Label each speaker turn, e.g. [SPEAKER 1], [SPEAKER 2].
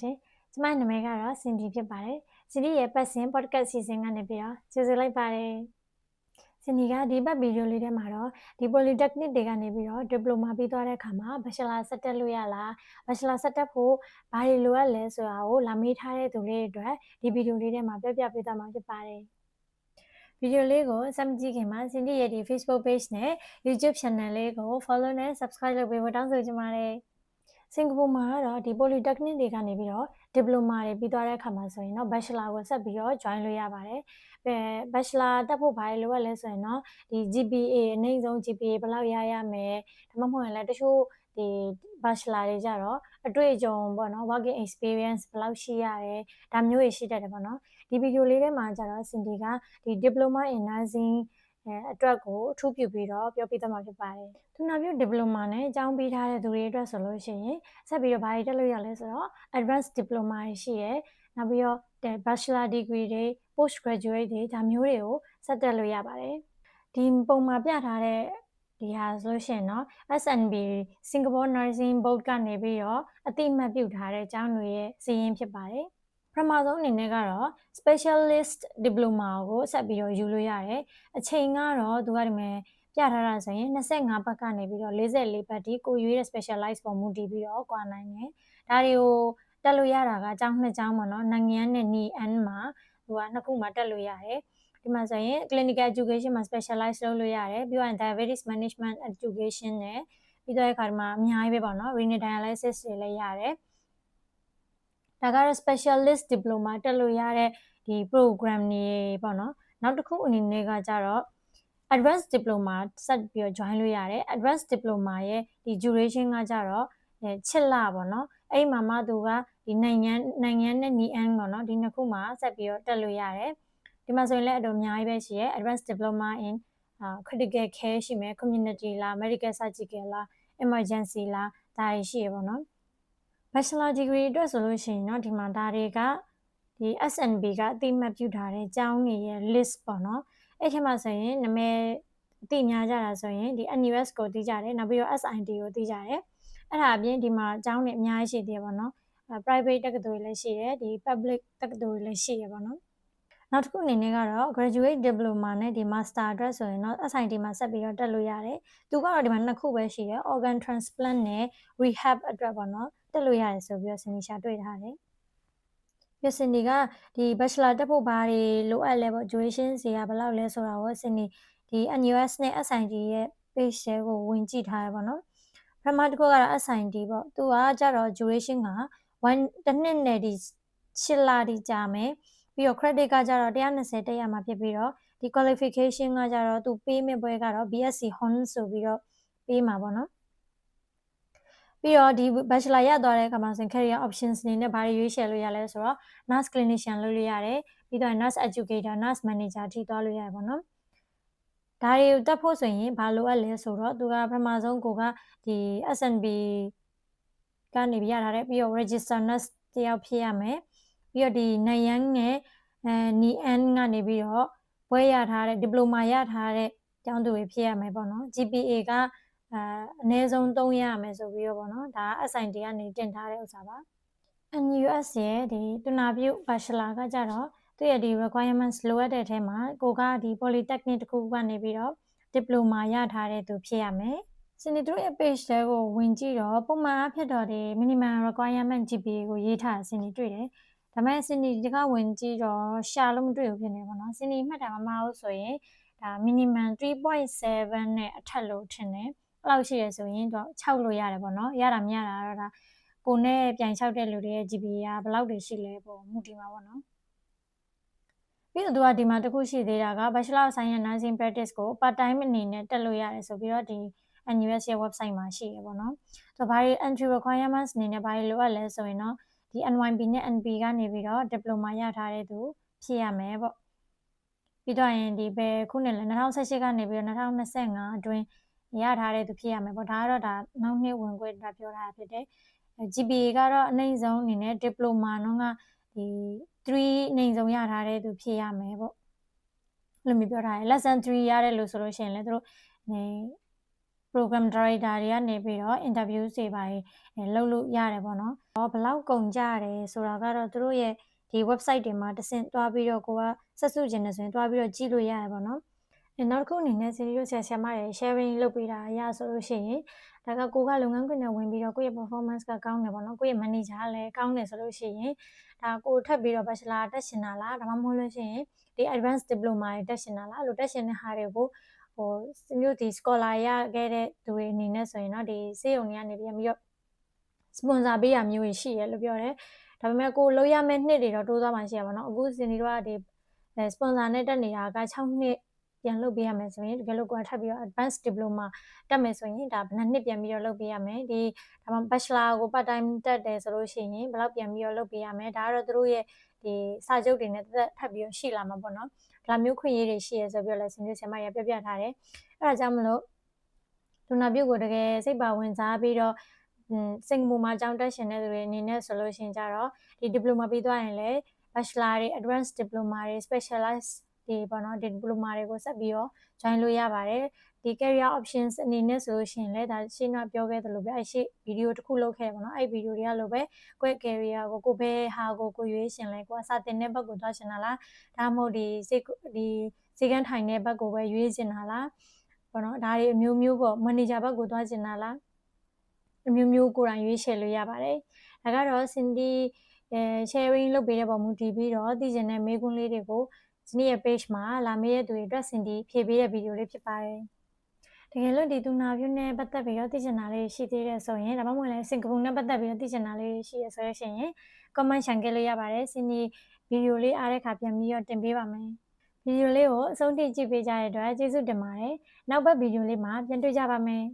[SPEAKER 1] ရှင်။ကျမနာမည်ကတော့စင်ဒီဖြစ်ပါတယ်။စင်ဒီရဲ့ပတ်စင် podcast season ကနေပြီးတော့ကျေးဇူးလိုက်ပါတယ်။စင်ဒီကဒီပတ်ဗီဒီယိုလေးထဲမှာတော့ဒီ polytechnic တွေကနေပြီးတော့ diploma ပြီးသွားတဲ့အခါမှာ bachelor ဆက်တက်လို့ရလား bachelor ဆက်တက်ဖို့ဘာတွေလိုအပ်လဲဆိုတာကိုလာမေးထားတဲ့သူလေးတွေအတွက်ဒီဗီဒီယိုလေးထဲမှာပြောပြပေးသွားမှာဖြစ်ပါတယ်။ဗီဒီယိုလေးကိုစမ်းကြည့်ခင်မှာစင်ဒီရဲ့ဒီ Facebook page နဲ့ YouTube channel လေးကို follow နဲ့ subscribe လုပ်ပေးဖို့တောင်းဆိုချင်ပါတယ်။ စင်ကာပူမှာကတော့ဒီ polytechnic တွေကနေပြီးတော့ diploma တွေပြီးသွားတဲ့အခါမှာဆိုရင်တော့ bachelor ကိုဆက်ပြီးတော့ join လုပ်ရပါတယ်။အဲ bachelor တက်ဖို့ဘာလို့လိုအပ်လဲဆိုရင်တော့ဒီ GPA အနည်းဆုံး GPA ဘယ်လောက်ရရမယ်ဒါမှမဟုတ်ရင်လည်းတချို့ဒီ bachelor တွေကြတော့အတွေ့အကြုံပေါ့နော် working experience ဘယ်လောက်ရှိရတယ်ဒါမျိုးတွေရှိတတ်တယ်ပေါ့နော်ဒီဗီဒီယိုလေးထဲမှာကြတော့စင်တီကဒီ diploma in nursing အတွက်ကိုအထူးပြုပြီးတော့ပြောပြသမှာဖြစ်ပါတယ်။သူနာပြု diploma နဲ့အကြောင်းပေးထားတဲ့သူတွေအတွက်ဆိုလို့ရှိရင်ဆက်ပြီးတော့ဘာတွေတက်လို့ရလဲဆိုတော့ advanced diploma ရှိရယ်နောက်ပြီးတော့ bachelor degree တွေ post graduate တွေဒါမျိုးတွေကိုဆက်တက်လို့ရပါတယ်။ဒီပုံမှာပြထားတဲ့ဒီဟာဆိုလို့ရှိရင်တော့ SNB Singapore Nursing Board ကနေပြီးတော့အတိအမှတ်ပြုထားတဲ့အကြောင်းတွေရဲ့စီရင်ဖြစ်ပါတယ်။ ပထမဆုံးအနေနဲ့ကတော့ specialist diploma ကိုဆက်ပြီးတော့ယူလို့ရတယ်အချိန်ကတော့သူကဒီမဲ့ပြထားတာဆိုရင်25ဘက်ကနေပြီးတော့44ဘက်ဒီကိုရွေးတဲ့ specialize ပုံမူတည်ပြီးတော့ကွာနိုင်တယ်ဒါတွေကိုတက်လို့ရတာကအကြောင်းနှစ်ကြောင်းပေါ့နော်နိုင်ငံနဲ့ NN မှာသူကနှစ်ခုမှာတက်လို့ရတယ်ဒီမှာဆိုရင် clinical education မှာ specialize လုပ်လို့ရတယ်ပြီးတော့ diabetes management education နဲ့ပြီးတော့အခါဒီမှာအများကြီးပဲပေါ့နော် renal dialysis တွေလည်းရတယ် ဒါကတော့ specialist diploma တက်လို့ရတဲ့ဒီ program တွေပေါ့နော်နောက်တစ်ခုအနေနဲ့ကကြတော့ advanced diploma ဆက်ပြီးတော့ join လို့ရတယ် advanced diploma ရဲ့ဒီ duration ကကြတော့ချစ်လာပေါ့နော်အဲ့မှာမှသူကဒီနိုင်ငံနိုင်ငံနဲ့ NIAN ပေါ့နော်ဒီနှစ်ခုမှာဆက်ပြီးတော့တက်လို့ရတယ်ဒီမှာဆိုရင်လည်းအတော်အများကြီးပဲရှိရဲ advanced diploma in uh, critical care ရှိမယ် community လား medical surgical လား emergency လားဒါတွေရှိရပေါ့နော် bachelor degree အတွက်ဆိုလို့ရှိရင်เนาะဒီမှာဒါတွေကဒီ SNB ကအတိမတ်ပြုထားတဲ့ကျောင်းတွေရဲ့ list ပေါ့နော်အဲ့ထက်မှဆိုရင်နာမည်အတိများကြတာဆိုရင်ဒီ NUS ကိုသိကြတယ်နောက်ပြီးတော့ SID ကိုသိကြတယ်အဲ့ဒါအပြင်ဒီမှာကျောင်းတွေအများကြီးရှိသေးတယ်ပေါ့နော် private တက္ကသိုလ်တွေလည်းရှိတယ်ဒီ public တက္ကသိုလ်တွေလည်းရှိရပေါ့နော်နောက်တစ်ခုအနေနဲ့ကတော့ graduate diploma နဲ့ဒီ master အတွက်ဆိုရင်တော့ SIT မှာဆက်ပြီးတော့တက်လို့ရတယ်။သူကတော့ဒီမှာနှစ်ခုပဲရှိတယ် organ transplant နဲ့ rehab အတွက်ပေါ့နော် တက်လို့ရတယ်ဆိုပြီးတော့စင်နီရှာတွေ့ထားတယ်။ပြစင်ဒီကဒီ bachelor တက်ဖို့ဘာတွေလိုအပ်လဲပေါ့ duration စီကဘယ်လောက်လဲဆိုတာကိုစင်နီဒီ NUS နဲ့ SIT ရဲ့ page တွေကိုဝင်ကြည့်ထားရပါတော့။ပထမတစ်ခုကတော့ SIT ပေါ့။သူကကြတော့ duration က1တစ်နှစ်နဲ့ဒီ6လဒီကြာမယ်။ပြီးတော့ credit ကကြတော့120တက်ရမှာဖြစ်ပြီးတော့ဒီ qualification ကကြတော့သူပေးမယ့်ဘွဲကတော့ BSc Hon ဆိုပြီးတော့ပေးမှာပေါ့နော် ပြီးတော့ဒီ bachelor ရသွားတဲ့အခါမှာဆိုရင် career options အနေနဲ့ဘာတွေရွေးချယ်လို့ရလဲဆိုတော့ nurse clinician လုပ်လို့ရတယ်ပြီးတော့ nurse educator nurse manager ထိသွားလို့ရတယ်ပေါ့နော်ဒါတွေကိုတက်ဖို့ဆိုရင်ဘာလိုအပ်လဲဆိုတော့သူကပထမဆုံးကိုကဒီ SNB ကနေပြရထားတဲ့ပြီးတော့ register nurse တယောက်ဖြစ်ရမယ်ပြီးတော့ဒီနိုင်ယန်းနဲ့အဲနီအန်ကနေပြီးတော့ဘွဲရထားတဲ့ဒီပလိုမာရထားတဲ့ကျောင်းသူတွေဖြစ်ရမယ်ပေါ့နော် GPA က အဲအနည်းဆုံး3ရရမယ်ဆိုပြီးတော့ပေါ့နော်ဒါ SIT ကနေတင်ထားတဲ့ဥစ္စာပါ NUS ရဲ့ဒီတနာပြု bachelor ကကြတော့သူရဲ့ဒီ requirements လိုအပ်တဲ့အထဲမှာကိုကဒီ polytechnic တခုကနေပြီးတော့ diploma ရထားတဲ့သူဖြစ်ရမယ်စနေတို့ရဲ့ page တွေကိုဝင်ကြည့်တော့ပုံမှန်အဖြစ်တော့ဒီ minimum requirement GPA ကိုရေးထားတာစနေတွေ့တယ်ဒါပေမဲ့စင်နီဒီကဝင်ကြည့်တော့ရှာလို့မတွေ့ဘူးဖြစ်နေပါတော့စင်နီမှတ်တာမမဟုတ်ဆိုရင်ဒါ minimum 3.7နဲ့အထက်လို့ထင်တယ် အဲ့လောက်ရှိရဆိုရင်တော့6လို့ရတယ်ပေါ့နော်ရတာမရတာတော့ဒါကိုနဲ့ပြန်လျှောက်တဲ့လူတွေရဲ့ GPA ကဘယ်လောက်တွေရှိလဲပေါ့မူတည်မှာပေါ့နော်ပြီးတော့သူကဒီမှာတခုရှိသေးတာက Bachelor of Science Nursing Practice ကို part time အနေနဲ့တက်လို့ရတယ်ဆိုပြီးတော့ဒီ NUS ရဲ့ website မှာရှိရပေါ့နော်။ဆိုတော့ဘာတွေ entry requirements အနေနဲ့ဘာတွေလိုအပ်လဲဆိုရင်တော့ဒီ NYB နဲ့ NP ကနေပြီးတော့ diploma ရထားတဲ့သူဖြစ်ရမယ်ပေါ့ပြီးတော့ရင်ဒီဘယ်ခုနှစ်လဲ2018ကနေပြီးတော့2025အတွင်း ရထားတဲ့သူဖြစ်ရမယ်ပေါ့ဒါကတော့ဒါနောက်နှစ်ဝင်ခွင့်တာပြောထားတာဖြစ်တယ် GPA ကတော့အနိုင်ဆုံးအနေနဲ့ diploma တော့ကဒီ3အနိုင်ဆုံးရထားတဲ့သူဖြစ်ရမယ်ပေါ့လို့မျိုးပြောထားတယ် lesson 3ရတဲ့လို့ဆိုလို့ရှိရင်လည်းသူတို့ program director တွေကနေပြီးတော့ interview တွေပါအဲလုပ်လို့ရတယ်ပေါ့နော်။ဟောဘလောက်ကုန်ကြရတယ်ဆိုတာကတော့သူတို့ရဲ့ဒီ website တွေမှာတဆင့်တွားပြီးတော့ကိုကဆက်စုခြင်းနဲ့ဆိုရင်တွားပြီးတော့ကြည့်လို့ရတယ်ပေါ့နော်။အဲ နောက်တစ်ခုအနေနဲ့စီရီတို့ဆရာဆရာမတွေ sharing လုပ်ပေးတာအရဆိုလို့ရှိရင်ဒါကကိုကလုပ်ငန်းခွင်နဲ့ဝင်ပြီးတော့ကိုယ့်ရဲ့ performance ကကောင်းတယ်ပေါ့နော်။ကိုယ့်ရဲ့ manager ကလည်းကောင်းတယ်ဆိုလို့ရှိရင်ဒါကိုထပ်ပြီးတော့ bachelor တက်ရှင်တာလားဒါမှမဟုတ်လို့ရှိရင်ဒီ advanced diploma တွေတက်ရှင်တာလားအဲ့လိုတက်ရှင်တဲ့ဟာတွေကိုဟိုမျိုးဒီ scholar ရခဲ့တဲ့သူတွေအနေနဲ့ဆိုရင်တော့ဒီစေယုံတွေကနေပြီးတော့ sponsor ပေးရမျိုးရှိရလို့ပြောတယ်ဒါပေမဲ့ကိုလို့ရမယ့်နှစ်တွေတော့တိုးသွားမှရှိရပါတော့အခုစင်ဒီတို့ကဒီ sponsor နဲ့တက်နေတာက6နှစ် ပြန်လုပ်ပေးရမယ်ဆိုရင်တကယ်လို့ကိုယ်ထပ်ပြီးတော့ advanced diploma တက်မယ်ဆိုရင်ဒါဘယ်နှစ်နှစ်ပြန်ပြီးတော့လုပ်ပေးရမယ်ဒီဒါမှ bachelor ကို part time တက်တယ်ဆိုလို့ရှိရင်ဘယ်လောက်ပြန်ပြီးတော့လုပ်ပေးရမယ်ဒါကတော့သူတို့ရဲ့ဒီစာချုပ်တွေနဲ့တက်ထပ်ပြီးတော့ရှိလာမှာပေါ့နော်ဒါမျိုးခွင့်ရေးတွေရှိရဆိုပြီးတော့လည်းစင်စစ်ဆရာမရပြပြထားတယ်အဲဒါကြောင့်မလို့လူနာပြုတ်ကိုတကယ်စိတ်ပါဝင်စားပြီးတော့စင်ကာပူမှာကျောင်းတက်ရှင်တဲ့သူတွေအနေနဲ့ဆိုလို့ရှိရင်ကြတော့ဒီ diploma ပြီးသွားရင်လည်း bachelor တွေ advanced diploma တွေ specialize ဒီပေါ့နော်ဒီ diploma တွေကိုဆက်ပြီးတော့ join လို့ရပါတယ်ဒီ career options အနေနဲ့ဆိုလို့ရှိရင်လည်းဒါရှင်းတော့ပြောခဲ့သလိုပဲအဲ့ရှေ့ဗီဒီယိုတစ်ခုလုပ်ခဲ့ပါတော့အဲ့ဗီဒီယိုတွေကလိုပဲကိုယ့် career ကိုကိုဘယ်ဟာကိုကိုရွေးရှင်လဲကိုအစာတင်တဲ့ဘက်ကိုသွားရှင်တာလားဒါမှမဟုတ်ဒီစိတ်ဒီစိတ်ကန်းထိုင်တဲ့ဘက်ကိုပဲရွေးရှင်တာလားပေါ့နော်ဒါတွေအမျိုးမျိုးပေါ့ manager ဘက်ကိုသွားရှင်တာလားအမျိုးမျိုးကိုယ်တိုင်ရွေးချယ်လို့ရပါတယ်ဒါကတော့စင်ဒီအဲ sharing လုပ်ပေးတဲ့ပုံမူတည်ပြီးတော့သိကျင်တဲ့မေးခွန်းလေးတွေကို ဒီနေ့ရဲ့ page မှာလာမေးတဲ့သူတွေအတွက်စင်ဒီဖြည့်ပေးတဲ့ဗီဒီယိုလေးဖြစ်ပါတယ်တကယ်လို့ဒီသူနာပြုနဲ့ပတ်သက်ပြီးတော့သိချင်တာလေးရှိသေးတယ်ဆိုရင်ဒါမှမဟုတ်လည်းစင်ကာပူနဲ့ပတ်သက်ပြီးတော့သိချင်တာလေးရှိရဆိုရရှင် comment ရှန်ခဲ့လို့ရပါတယ်စင်ဒီဗီဒီယိုလေးအားတဲ့ခါပြန်ပြီးတော့တင်ပေးပါမယ်ဗီဒီယိုလေးကိုအဆုံးထိကြည့်ပေးကြတဲ့အတွက်ကျေးဇူးတင်ပါတယ်နောက်ဘက်ဗီဒီယိုလေးမှာပြန်တွေ့ကြပါမယ်